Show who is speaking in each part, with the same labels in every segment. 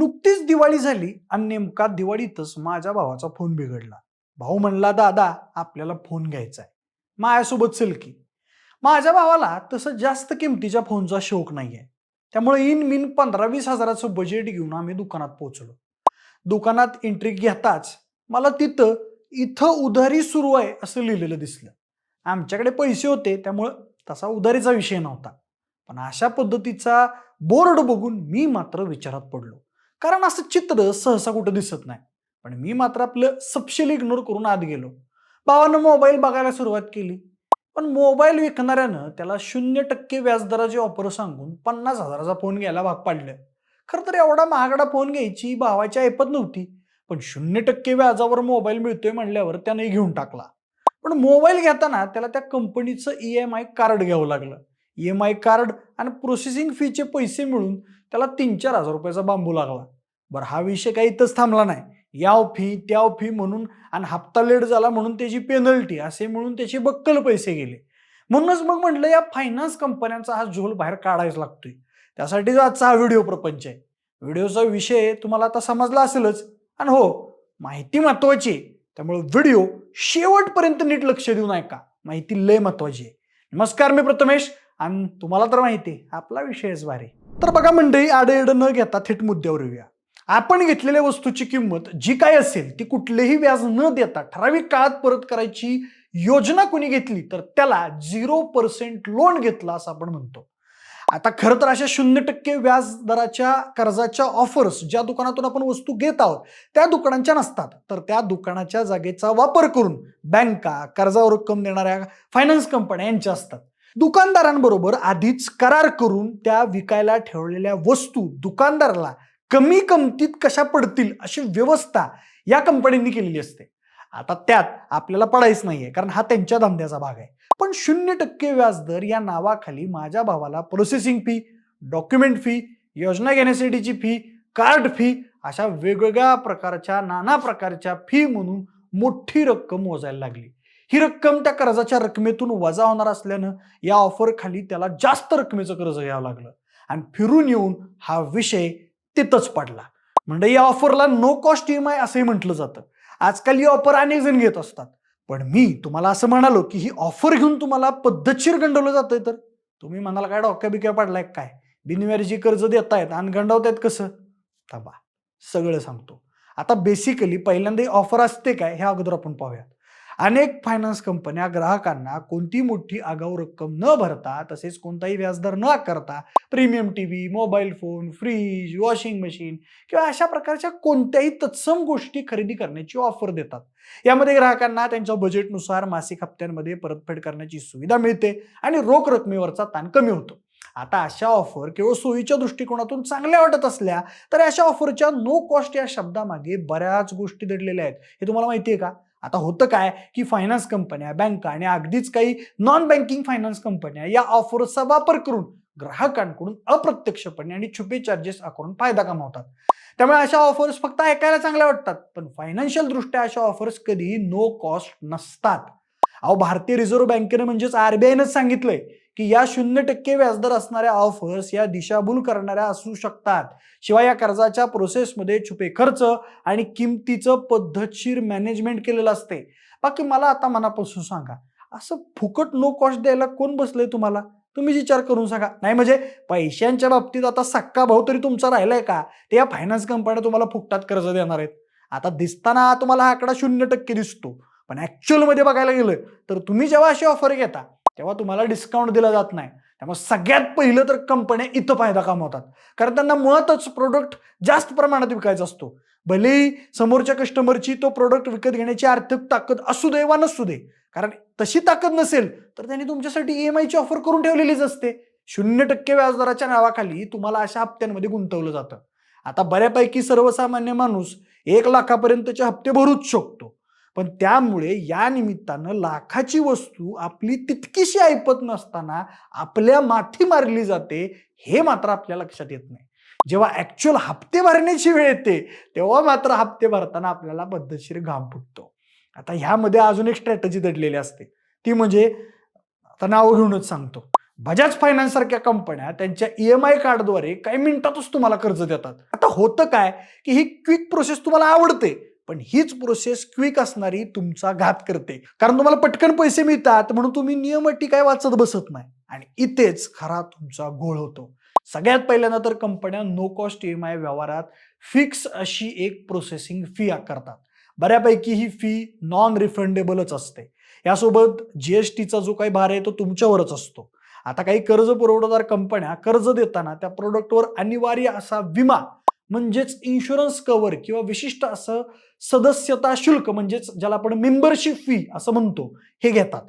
Speaker 1: नुकतीच दिवाळी झाली आणि नेमका दिवाळीतच माझ्या भावाचा फोन बिघडला. भाऊ म्हणला दादा आपल्याला फोन घ्यायचा आहे. माझ्यासोबत चल की. माझ्या भावाला तसं जास्त किमतीच्या फोनचा शौक नाही आहे त्यामुळे इन मिन पंधरा वीस हजाराचं बजेट घेऊन आम्ही दुकानात पोहोचलो. दुकानात एंट्री घेताच मला तिथं इथं उधारी सुरू आहे असं लिहिलेलं दिसलं. आमच्याकडे पैसे होते त्यामुळं तसा उधारीचा विषय नव्हता. पण अशा पद्धतीचा बोर्ड बघून मी मात्र विचारात पडलो. कारण असं चित्र सहसा कुठं दिसत नाही. पण मी मात्र आपलं सपशेल इग्नोर करून आत गेलो. भावानं मोबाईल बघायला सुरुवात केली. पण मोबाईल विकणाऱ्यानं त्याला शून्य टक्के व्याजदराची ऑफर सांगून पन्नास हजाराचा फोन घ्यायला भाग पाडलं. खरं तर एवढा महागडा फोन घ्यायची भावाची ऐपत नव्हती. पण शून्य टक्के व्याजावर मोबाईल मिळतोय म्हणल्यावर त्याने घेऊन टाकला. पण मोबाईल घेताना त्याला त्या कंपनीचं ई एम आय कार्ड घ्यावं लागलं. ई एम आय कार्ड आणि प्रोसेसिंग फीचे पैसे मिळून त्याला तीन चार हजार रुपयाचा बांबू लागला. बरं हा विषय काही इथंच थांबला नाही. याव फी त्याव फी म्हणून आणि हप्ता लेट झाला म्हणून त्याची पेनल्टी असे म्हणून त्याचे बक्कल पैसे गेले. म्हणूनच मग म्हटलं या फायनान्स कंपन्यांचा हा झोल बाहेर काढायच लागतोय. त्यासाठीच आजचा हा व्हिडिओ प्रपंच आहे. व्हिडिओचा विषय तुम्हाला आता समजला असेलच. आणि हो माहिती महत्वाची आहे. त्यामुळे व्हिडिओ शेवटपर्यंत नीट लक्ष देऊ ऐका माहिती लय महत्वाची आहे. नमस्कार मी प्रथमेश. आणि तुम्हाला तर माहिती आहे आपला विषयच भारी तर बघा मंडळी आडेड न घेता थेट मुद्द्यावर येऊया. आपण घेतलेल्या वस्तूची किंमत जी काय असेल ती कुठलेही व्याज न देता ठराविक काळात परत करायची योजना कोणी घेतली तर त्याला झिरो पर्सेंट लोन घेतला असं आपण म्हणतो. आता खरं तर अशा शून्य टक्के व्याज दराच्या कर्जाच्या ऑफर्स ज्या दुकानातून आपण वस्तू घेत आहोत त्या दुकानांच्या नसतात. तर त्या दुकानाच्या जागेचा वापर करून बँका कर्जावर रक्कम देणाऱ्या फायनान्स कंपन्या यांच्या असतात. दुकानदारांबरोबर आधीच करार करून त्या विकायला ठेवलेल्या वस्तू दुकानदाराला कमी किमतीत कशा पडतील अशी व्यवस्था या कंपन्यांनी केलेली असते. आता त्यात आपल्याला पडायच नाहीये कारण हा त्यांच्या धंद्याचा भाग आहे. पण शून्य टक्के व्याजदर या नावाखाली माझ्या भावाला प्रोसेसिंग फी डॉक्युमेंट फी योजना घेण्यासाठीची फी कार्ड फी अशा वेगवेगळ्या प्रकारच्या नाना प्रकारच्या फी म्हणून मोठी रक्कम मोजायला लागली. ही रक्कम त्या कर्जाच्या रकमेतून वजा होणार असल्यानं या ऑफरखाली त्याला जास्त रकमेचं कर्ज घ्यावं लागलं. आणि फिरून येऊन हा विषय तिथंच पडला. म्हणजे या ऑफरला no cost E M I असंही म्हटलं जातं. आजकाल ही ऑफर अनेक जण घेत असतात. पण मी तुम्हाला असं म्हणालो की ही ऑफर घेऊन तुम्हाला पद्धतशीर गंडवलं जातंय तर? तुम्ही म्हणाला काय डोक्या बिक्या पडलाय काय? बिनव्याजी कर्ज देतायत आणि गंडवतायत कसं? थांबा सगळं सांगतो. आता बेसिकली पहिल्यांदा ही ऑफर असते काय हे अगोदर आपण पाहूयात. अनेक फायनान्स कंपन्या ग्राहकांना कोणती मोठी आगाऊ रक्कम न भरता तसेच कोणताही व्याजदर न आकारता premium T V mobile phone fridge washing machine किंवा अशा प्रकारच्या कोणत्याही तत्सम गोष्टी खरेदी करण्याची ऑफर देतात. यामध्ये ग्राहकांना त्यांच्या बजेटनुसार मासिक हप्त्यांमध्ये परतफेड करण्याची सुविधा मिळते आणि रोख रकमेवरचा ताण कमी होतो. आता अशा ऑफर केवळ सोयीच्या दृष्टिकोनातून चांगल्या वाटत असल्या तर अशा ऑफरच्या नो कॉस्ट या शब्दामागे बऱ्याच गोष्टी दडलेल्या आहेत. हे तुम्हाला माहिती आहे का? आता होतं काय की फायनान्स कंपन्या बँका आणि अगदीच काही नॉन बँकिंग फायनान्स कंपन्या या ऑफरचा वापर करून ग्राहकांकडून अप्रत्यक्षपणे आणि छुपे चार्जेस आकारून फायदा कमावतात. त्यामुळे अशा ऑफर्स फक्त ऐकायला चांगल्या वाटतात पण फायनान्शियल दृष्ट्या अशा ऑफर्स कधीही नो कॉस्ट नसतात. अहो भारतीय रिझर्व्ह बँकेनं म्हणजेच आरबीआयनंच सांगितलंय की या शून्य टक्के व्याजदर असणाऱ्या ऑफर्स या दिशाभूल करणाऱ्या असू शकतात. शिवाय या कर्जाच्या प्रोसेसमध्ये छुपे खर्च आणि किमतीचं पद्धतशीर मॅनेजमेंट केलेलं असते. बाकी मला आता मनापासून सांगा असं फुकट नो कॉस्ट द्यायला कोण बसलंय तुम्हाला? तुम्ही विचार करून सांगा. नाही म्हणजे पैशांच्या बाबतीत आता सक्का भाऊ तरी तुमचा राहिलाय का? ते या फायनान्स कंपन्या तुम्हाला फुकटात कर्ज देणार आहेत. आता दिसताना तुम्हाला हा आकडा शून्य टक्के दिसतो. पण ॲक्च्युअलमध्ये बघायला गेलं तर तुम्ही जेव्हा अशी ऑफर घेता तेव्हा तुम्हाला डिस्काउंट दिला जात नाही. त्यामुळे सगळ्यात पहिलं तर कंपन्या इथं फायदा कमावतात. कारण त्यांना मुळातच प्रोडक्ट जास्त प्रमाणात विकायचा असतो. भलेही समोरच्या कस्टमरची तो प्रोडक्ट विकत घेण्याची आर्थिक ताकद असू दे वा नसू दे कारण तशी ताकद नसेल तर त्यांनी तुमच्यासाठी ई एम आयची ऑफर करून ठेवलेलीच असते. शून्य टक्के व्याजदराच्या नावाखाली तुम्हाला अशा हप्त्यांमध्ये गुंतवलं जातं. आता बऱ्यापैकी सर्वसामान्य माणूस एक लाखापर्यंतचे हप्ते भरूच शकतो. पण त्यामुळे या निमित्तानं लाखाची वस्तू आपली तितकीशी ऐपत नसताना आपल्या माथी मारली जाते हे मात्र आपल्या लक्षात येत नाही. जेव्हा ऍक्च्युअल हप्ते भरण्याची वेळ येते तेव्हा मात्र हप्ते भरताना आपल्याला पद्धतशीर घाम फुटतो. आता ह्यामध्ये अजून एक स्ट्रॅटजी दडलेली असते. ती म्हणजे आता नाव घेऊनच सांगतो. बजाज फायनान्स सारख्या कंपन्या त्यांच्या ई एम आय कार्डद्वारे काही मिनिटातच तुम्हाला कर्ज देतात. आता होतं काय की ही क्विक प्रोसेस तुम्हाला आवडते. पण हीच प्रोसेस क्विक असणारी तुमचा घात करते. कारण तुम्हाला पटकन पैसे मिळतात म्हणून तुम्ही नियम अटी काय वाचत बसत नाही. आणि इथेच खरा तुमचा गोळ होतो. सगळ्यात पहिल्यांदा तर कंपन्या no cost E M I व्यवहारात फिक्स अशी एक प्रोसेसिंग फी आकारतात. बऱ्यापैकी ही फी नॉन रिफंडेबलच असते. यासोबत जीएसटीचा जो काही भार आहे तो तुमच्यावरच असतो. आता काही कर्ज पुरवठादार कंपन्या कर्ज देताना त्या प्रोडक्टवर अनिवार्य असा विमा म्हणजेच इन्शुरन्स कव्हर किंवा विशिष्ट असं सदस्यता शुल्क म्हणजेच ज्याला आपण मेंबरशिप फी असं म्हणतो हे घेतात.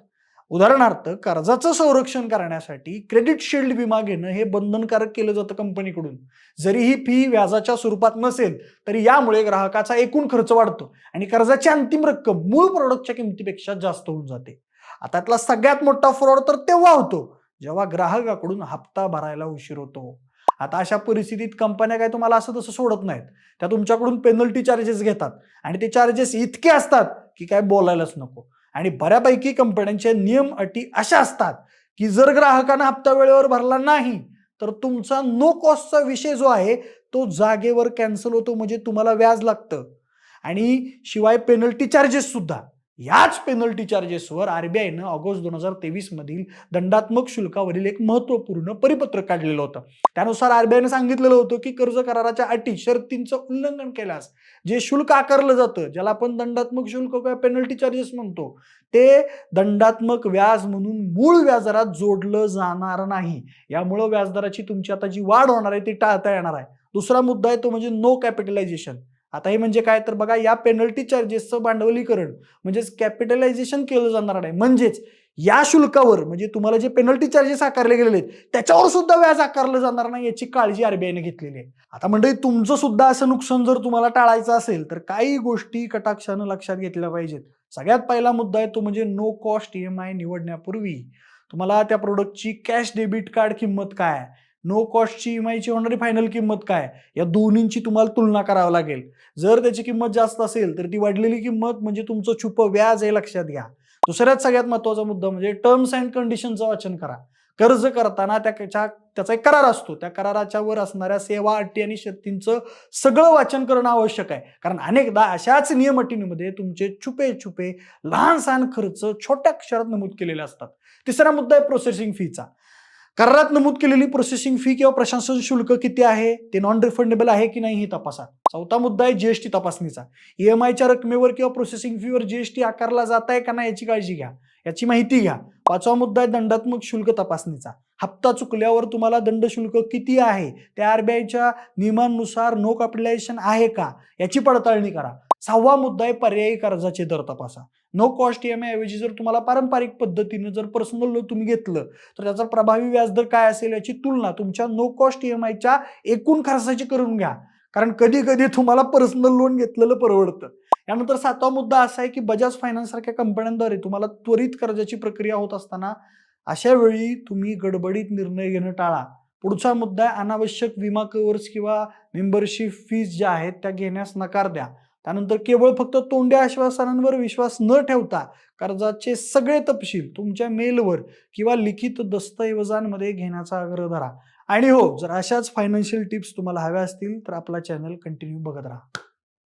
Speaker 1: उदाहरणार्थ कर्जाचं संरक्षण करण्यासाठी क्रेडिट शिल्ड विमा घेणं हे बंधनकारक केलं जातं कंपनीकडून जरी ही फी व्याजाच्या स्वरूपात नसेल तरी यामुळे ग्राहकाचा एकूण खर्च वाढतो आणि कर्जाची अंतिम रक्कम मूळ प्रोडक्टच्या किमतीपेक्षा जास्त होऊन जाते. आता त्यातला सगळ्यात मोठा फ्रॉड तर तेव्हा होतो जेव्हा ग्राहकाकडून हप्ता भरायला उशीर होतो. आता अशा परिस्थितीत कंपन्या काय तुम्हाला असं तसं सोडत नाहीत. त्या तुमच्याकडून पेनल्टी चार्जेस घेतात. आणि ते चार्जेस इतके असतात की काय बोलायलाच नको. आणि बऱ्यापैकी कंपन्यांच्या नियम अटी अशा असतात की जर ग्राहकानं हप्ता वेळेवर भरला नाही तर तुमचा नो कॉस्टचा विषय जो आहे तो जागेवर कॅन्सल होतो म्हणजे तुम्हाला व्याज लागतं. आणि शिवाय पेनल्टी चार्जेस सुद्धा. याच पेनल्टी चार्जेसवर आरबीआयनं ऑगस्ट दोन हजार तेवीस मधील दंडात्मक शुल्कावरील एक महत्त्वपूर्ण परिपत्रक काढलेलं होतं. त्यानुसार आरबीआयनं सांगितलेलं होतं की कर्ज कराराच्या अटी शर्तींचं उल्लंघन केल्यास जे शुल्क आकारलं जातं ज्याला आपण दंडात्मक शुल्क किंवा पेनल्टी चार्जेस म्हणतो ते दंडात्मक व्याज म्हणून मूळ व्याजदरात जोडलं जाणार नाही. यामुळं व्याजदराची तुमची आता जी वाढ होणार आहे ती टाळता येणार आहे. दुसरा मुद्दा आहे तो म्हणजे नो कॅपिटलायझेशन आता हे म्हणजे काय? तर बघा या पेनल्टी चार्जेसचं भांडवलीकरण म्हणजेच कॅपिटलायझेशन केलं जाणार नाही. म्हणजेच या शुल्कावर म्हणजे तुम्हाला जे पेनल्टी चार्जेस आकारले गेलेले आहेत त्याच्यावर सुद्धा व्याज आकारलं जाणार नाही याची काळजी आरबीआयने घेतलेली आहे. आता म्हणजे तुमचं सुद्धा असं नुकसान जर तुम्हाला टाळायचं असेल तर काही गोष्टी कटाक्षानं लक्षात घेतल्या पाहिजेत. सगळ्यात पहिला मुद्दा आहे तो म्हणजे no cost E M I निवडण्यापूर्वी तुम्हाला त्या प्रोडक्टची कॅश डेबिट कार्ड किंमत काय नो कॉस्टची ई एम आयची होणारी फायनल किंमत काय? या दोन्हींची तुम्हाला तुलना करावी लागेल. जर त्याची किंमत जास्त असेल तर ती वाढलेली किंमत म्हणजे तुमचं छुप व्याज हे लक्षात घ्या. दुसऱ्यात सगळ्यात महत्त्वाचा मुद्दा म्हणजे टर्म्स अँड कंडिशनचं वाचन करा. कर्ज करताना त्याच्या त्याचा एक करार असतो. त्या कराराच्या वर असणाऱ्या सेवा अटी आणि शर्तींचं सगळं वाचन करणं आवश्यक आहे. कारण अनेकदा अशाच नियम अटींमध्ये तुमचे छुपे छुपे लहान सहान खर्च छोट्या अक्षरात नमूद केलेले असतात. तिसरा मुद्दा आहे प्रोसेसिंग फीचा करारात नमूद केलेली प्रोसेसिंग फी किंवा प्रशासन शुल्क किती आहे? ते नॉन रिफंडेबल आहे की नाही हे तपासा. चौथा मुद्दा आहे जीएसटी तपासणीचा. ईएमआयच्या रकमेवर किंवा प्रोसेसिंग फीवर जीएसटी आकारला जात आहे का नाही याची काळजी घ्या. याची माहिती घ्या. पाचवा मुद्दा आहे दंडात्मक शुल्क तपासणीचा. हप्ता चुकल्यावर तुम्हाला दंड शुल्क किती आहे? त्या आरबीआयच्या नियमांनुसार नो कॅपिटलायझेशन आहे का? याची पडताळणी करा. सहावा मुद्दा आहे पर्यायी कर्जाचे दर तपासा. नो कॉस्ट ई एम आयऐवजी जर तुम्हाला पारंपरिक पद्धतीनं जर पर्सनल लोन तुम्ही घेतलं तर त्याचा प्रभावी व्याजदर काय असेल याची तुलना तुमच्या नो कॉस्ट ई एम आयच्या एकूण खर्चाची करून घ्या. कारण कधी कधी तुम्हाला पर्सनल लोन घेतलेलं परवडतं. यानंतर सातवा मुद्दा असा आहे की बजाज फायनान्स सारख्या कंपन्यांद्वारे तुम्हाला त्वरित कर्जाची प्रक्रिया होत असताना अशा वेळी तुम्ही गडबडीत निर्णय घेणं टाळा. पुढचा मुद्दा आहे अनावश्यक विमा कव्हर्स किंवा मेंबरशिप फीज ज्या आहेत त्या घेण्यास नकार द्या. त्यानंतर केवळ फक्त तोंड्या आश्वासनांवर विश्वास न ठेवता कर्जाचे सगळे तपशील तुमच्या मेलवर किंवा लिखित दस्तऐवजांमध्ये घेण्याचा आग्रह धरा. आणि हो जर अशाच फायनान्शियल टिप्स तुम्हाला हव्या असतील तर आपला चॅनल कंटिन्यू बघत राहा.